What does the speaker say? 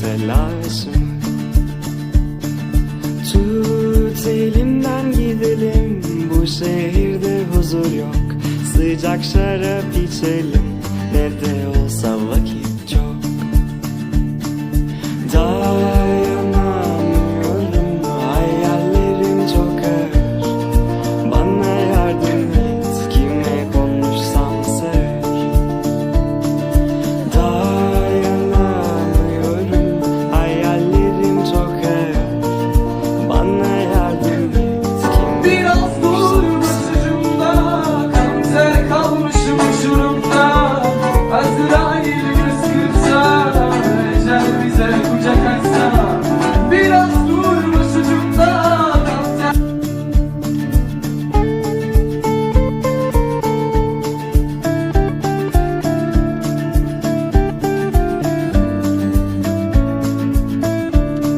telaşım. Tut elimden gidelim. Bu şehirde huzur yok. Sıcak şarap içelim. Ne de